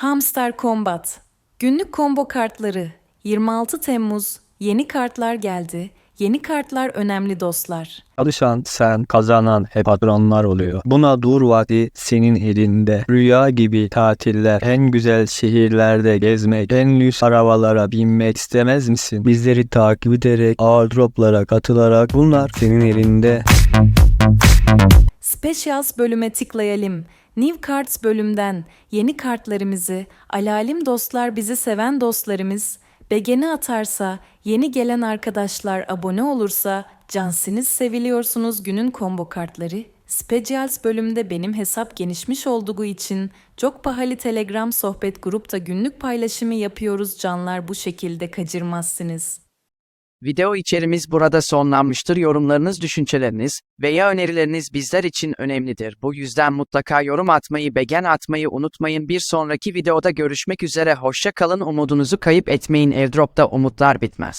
Hamster Combat Günlük combo kartları 26 Temmuz Yeni kartlar geldi. Yeni kartlar önemli dostlar. Çalışan sen, kazanan hep patronlar oluyor. Buna dur vakti senin elinde. Rüya gibi tatiller, en güzel şehirlerde gezmek, en lüks arabalara binmek istemez misin? Bizleri takip ederek, airdroplara katılarak bunlar senin elinde. Specials bölüme tıklayalım. New Cards bölümden yeni kartlarımızı, alalim dostlar bizi seven dostlarımız, begeni atarsa, yeni gelen arkadaşlar abone olursa, cansınız seviliyorsunuz günün combo kartları. Specials bölümde benim hesap genişmiş olduğu için çok pahalı Telegram sohbet grupta günlük paylaşımı yapıyoruz canlar bu şekilde kaçırmazsınız. Video içerimiz burada sonlanmıştır. Yorumlarınız, düşünceleriniz veya önerileriniz bizler için önemlidir. Bu yüzden mutlaka yorum atmayı, beğen atmayı unutmayın. Bir sonraki videoda görüşmek üzere. Hoşça kalın. Umudunuzu kayıp etmeyin. Airdrop'ta umutlar bitmez.